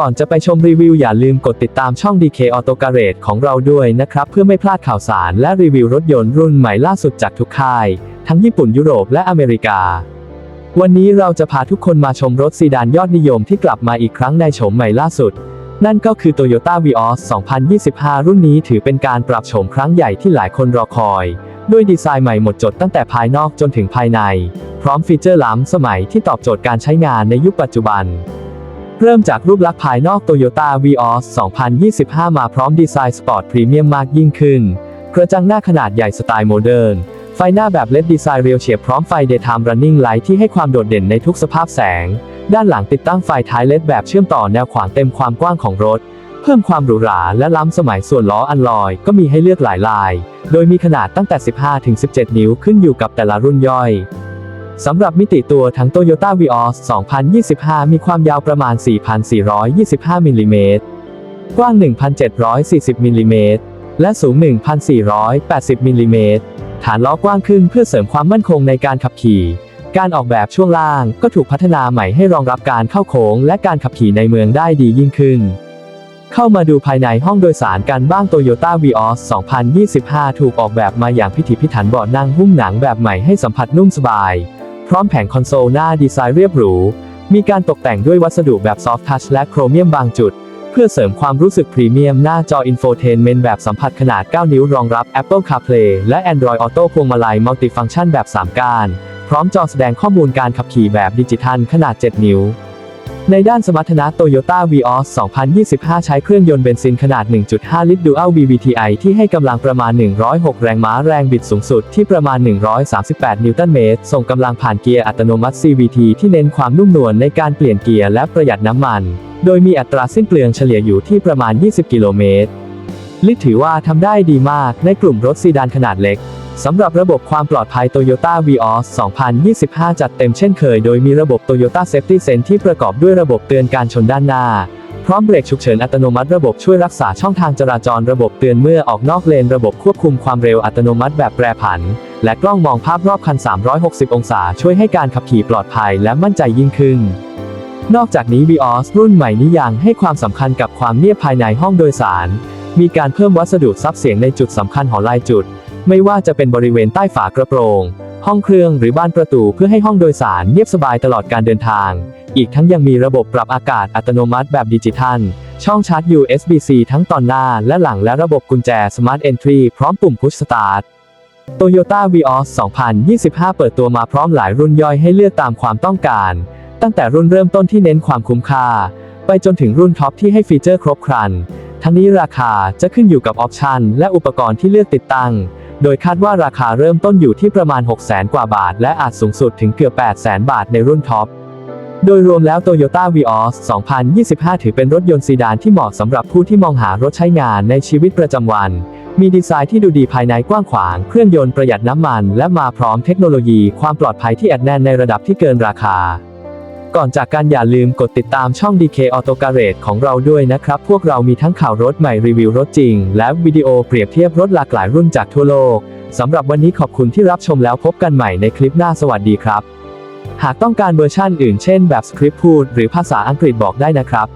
ก่อนจะไปชมรีวิวอย่าลืมกดติดตามช่อง DK Auto Garage ของเราด้วยนะครับ เพื่อไม่พลาดข่าวสารและรีวิวรถยนต์รุ่นใหม่ล่าสุดจากทุกค่าย ทั้งญี่ปุ่นยุโรปและอเมริกา วันนี้เราจะพาทุกคนมาชมรถซีดานยอดนิยมที่กลับมาอีกครั้งในโฉมใหม่ล่าสุด นั่นก็คือ Toyota Vios 2025 รุ่นนี้ถือเป็นการปรับโฉมครั้งใหญ่ที่หลายคนรอคอย ด้วยดีไซน์ใหม่หมดจดตั้งแต่ภายนอกจนถึงภายใน พร้อมฟีเจอร์ล้ำสมัยที่ตอบโจทย์การใช้งานในยุคปัจจุบัน เริ่มจากรูปลักษณ์ภายนอก Toyota Vios 2025 มาพร้อมดีไซน์สปอร์ตพรีเมียมมากยิ่งขึ้น กระจังหน้าขนาดใหญ่สไตล์โมเดิร์น ไฟหน้าแบบเลดดีไซน์เรียวเฉียบพร้อมไฟ Daytime Running Light ที่ให้ความโดดเด่นในทุกสภาพแสง ด้านหลังติดตั้งไฟท้ายเลดแบบเชื่อมต่อแนวขวางเต็มความกว้างของรถ เพิ่มความหรูหราและล้ำสมัยส่วนล้ออันลอย ก็มีให้เลือกหลายลาย โดยมีขนาดตั้งแต่ 15-17 นิ้วขึ้นอยู่กับแต่ละรุ่นย่อย สำหรับมิติตัวทั้ง Toyota Vios 2025 มีความยาวประมาณ 4,425 มิลลิเมตร กว้าง 1,740 มิลลิเมตร และสูง 1,480 มิลลิเมตร ฐานล้อกว้างขึ้นเพื่อเสริมความมั่นคงในการขับขี่ การออกแบบช่วงล่างก็ถูกพัฒนาใหม่ให้รองรับการเข้าโค้งและการขับขี่ในเมืองได้ดียิ่งขึ้น เข้ามาดูภายในห้องโดยสารกันบ้าง Toyota Vios 2025 ถูกออกแบบมาอย่างพิถีพิถันเบาะนั่งหุ้มหนังแบบใหม่ให้สัมผัสนุ่มสบาย พร้อมแผงคอนโซลหน้าดีไซน์เรียบหรู มีการตกแต่งด้วยวัสดุแบบซอฟท์ทัชและโครเมียมบางจุด เพื่อเสริมความรู้สึกพรีเมียมหน้าจออินโฟเทนเมนต์แบบสัมผัสขนาด 9 นิ้วรองรับ Apple CarPlay และ Android Auto พวงมาลัยมัลติฟังก์ชันแบบ 3ก้านพร้อมจอแสดงข้อมูลการขับขี่แบบดิจิทัลขนาด 7 นิ้ว ในด้านสมรรถนะ Toyota Vios 2025 ใช้เครื่องยนต์เบนซินขนาด 1.5 ลิตร Dual VVTi ที่ให้กำลังประมาณ 106 แรงม้าแรงบิดสูงสุดที่ประมาณ 138 นิวตันเมตร ส่งกำลังผ่านเกียร์อัตโนมัติ CVT ที่เน้นความนุ่มนวลในการเปลี่ยนเกียร์และประหยัดน้ำมัน โดยมีอัตราสิ้นเปลืองเฉลี่ยอยู่ที่ประมาณ 20 กิโลเมตร ลิตรถือว่าทำได้ดีมากในกลุ่มรถซีดานขนาดเล็ก สำหรับระบบความปลอดภัย Toyota Vios 2025 จัดเต็มเช่นเคย โดยมีระบบ Toyota Safety Sense ที่ประกอบด้วยระบบเตือนการชนด้านหน้า พร้อมเบรกฉุกเฉินอัตโนมัติระบบช่วยรักษาช่องทางจราจรระบบเตือนเมื่อออกนอกเลนระบบควบคุมความเร็วอัตโนมัติแบบแปรผัน และกล้องมองภาพรอบคัน 360 องศา ช่วยให้การขับขี่ปลอดภัยและมั่นใจยิ่งขึ้น นอกจากนี้ Vios รุ่นใหม่นี้ยังให้ความสำคัญกับความเงียบภายในห้องโดยสาร มีการเพิ่มวัสดุซับเสียงในจุดสำคัญขอลายจุด ไม่ว่าจะเป็นบริเวณใต้ฝากระโปรง ห้องเครื่องหรือบ้านประตูเพื่อให้ห้องโดยสารเงียบสบายตลอดการเดินทาง อีกทั้งยังมีระบบปรับอากาศอัตโนมัติแบบดิจิทัล ช่องชาร์จ USB-C ทั้งตอนหน้าและหลังและระบบกุญแจ Smart Entry พร้อมปุ่ม Push Start Toyota Vios 2025 เปิดตัวมาพร้อมหลายรุ่นย่อยให้เลือกตามความต้องการ ตั้งแต่รุ่นเริ่มต้นที่เน้นความคุ้มค่า ไปจนถึงรุ่นท็อปที่ให้ฟีเจอร์ครบครัน ทั้งนี้ราคาจะขึ้นอยู่กับออปชันและอุปกรณ์ที่เลือกติดตั้ง โดยคาดว่าราคาเริ่มต้นอยู่ที่ประมาณ 600,000 กว่าบาท และอาจสูงสุดถึงเกือบ 800,000 บาทในรุ่นท็อป โดยรวมแล้ว Toyota Vios 2025 ถือเป็นรถยนต์ซีดานที่เหมาะสำหรับผู้ที่มองหารถใช้งานในชีวิตประจำวัน มีดีไซน์ที่ดูดีภายในกว้างขวาง เครื่องยนต์ประหยัดน้ำมัน และมาพร้อมเทคโนโลยีความปลอดภัยที่อัดแน่นในระดับที่เกินราคา ก่อนจากการอย่าลืมกดติดตามช่อง DK Auto Garage ของเราด้วยนะครับ พวกเรามีทั้งข่าวรถใหม่รีวิวรถจริง และวิดีโอเปรียบเทียบรถหลากหลายรุ่นจากทั่วโลกสำหรับวันนี้ขอบคุณที่รับชมแล้วพบกันใหม่ในคลิปหน้าสวัสดีครับ หากต้องการเวอร์ชั่นอื่นเช่นแบบสคริปต์พูด หรือภาษาอังกฤษบอกได้นะครับ